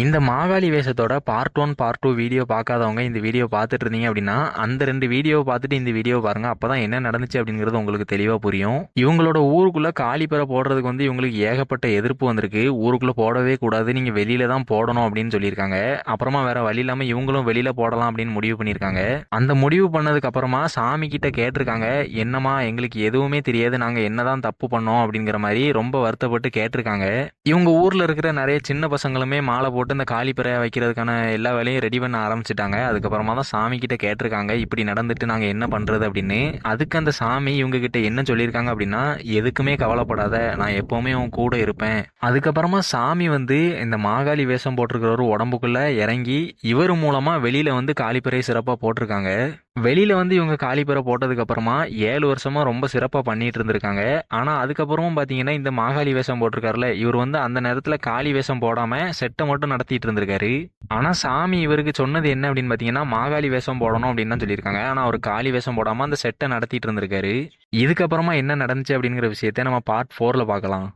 இந்த Mahakali வேஷத்தோட part one part two video பார்க்காதவங்க இந்த வீடியோ பார்த்துட்டு இருந்தீங்க அப்படின்னா அந்த ரெண்டு வீடியோவை பார்த்துட்டு இந்த வீடியோ பாருங்க. அப்பதான் என்ன நடந்துச்சு அப்படிங்கிறது உங்களுக்கு தெளிவா புரியும். இவங்களோட ஊருக்குள்ள காலிப்பறை போடுறதுக்கு வந்து இவங்களுக்கு ஏகப்பட்ட எதிர்ப்பு வந்திருக்கு. ஊருக்குள்ள போடவே கூடாது. நீங்க வெளியில தான் போடணும் அப்படின்னு சொல்லியிருக்காங்க. அப்புறமா வேற வழி இல்லாம இவங்களும் வெளியில போடலாம் அப்படின்னு முடிவு பண்ணியிருக்காங்க. அந்த முடிவு பண்ணதுக்கு அப்புறமா சாமி கிட்ட கேட்டிருக்காங்க. என்னமா எங்களுக்கு எதுவுமே தெரியாது. நாங்க என்னதான் தப்பு பண்ணோம் அப்படிங்கிற மாதிரி ரொம்ப வருத்தப்பட்டு கேட்டிருக்காங்க. இவங்க ஊர்ல இருக்கிற நிறைய சின்ன பசங்களுமே மாலை போட்டு இந்த காலிப்பறை வைக்கிறதுக்கான எல்லா வேலையும் ரெடி பண்ண ஆரம்பிச்சிட்டாங்க. அதுக்கப்புறமா தான் சாமி கிட்ட கேட்டிருக்காங்க. இப்படி நடந்துட்டு நாங்கள் என்ன பண்ணுறது அப்படின்னு. அதுக்கு அந்த சாமி இவங்க கிட்ட என்ன சொல்லியிருக்காங்க அப்படின்னா எதுக்குமே கவலைப்படாத நான் எப்போவுமே உன் கூட இருப்பேன். அதுக்கப்புறமா சாமி வந்து இந்த மாகாளி வேஷம் போட்டிருக்கிற ஒரு உடம்புக்குள்ளே இறங்கி இவர் மூலமாக வெளியில் வந்து காலிப்பறை சிறப்பாக போட்டிருக்காங்க. வெளியில் வந்து இவங்க காலிப்பறை போட்டதுக்கப்புறமா ஏழு வருஷமாக ரொம்ப சிறப்பாக பண்ணிகிட்டு இருந்திருக்காங்க. ஆனால் அதுக்கப்புறமும் பார்த்தீங்கன்னா இந்த மாகாளி வேஷம் போட்டிருக்காருல இவர் வந்து அந்த நேரத்தில் காளி வேஷம் போடாமல் செட்டை மட்டும் நடத்திட்டு இருந்திருக்காரு. ஆனால் சாமி இவருக்கு சொன்னது என்ன அப்படின்னு பார்த்தீங்கன்னா மாகாளி வேஷம் போடணும் அப்படின்னு தான் சொல்லியிருக்காங்க. ஆனால் அவர் காளி வேஷம் போடாமல் அந்த செட்டை நடத்திட்டு இருந்திருக்காரு. இதுக்கப்புறமா என்ன நடந்துச்சு அப்படிங்கிற விஷயத்த நம்ம பார்ட் ஃபோரில் பார்க்கலாம்.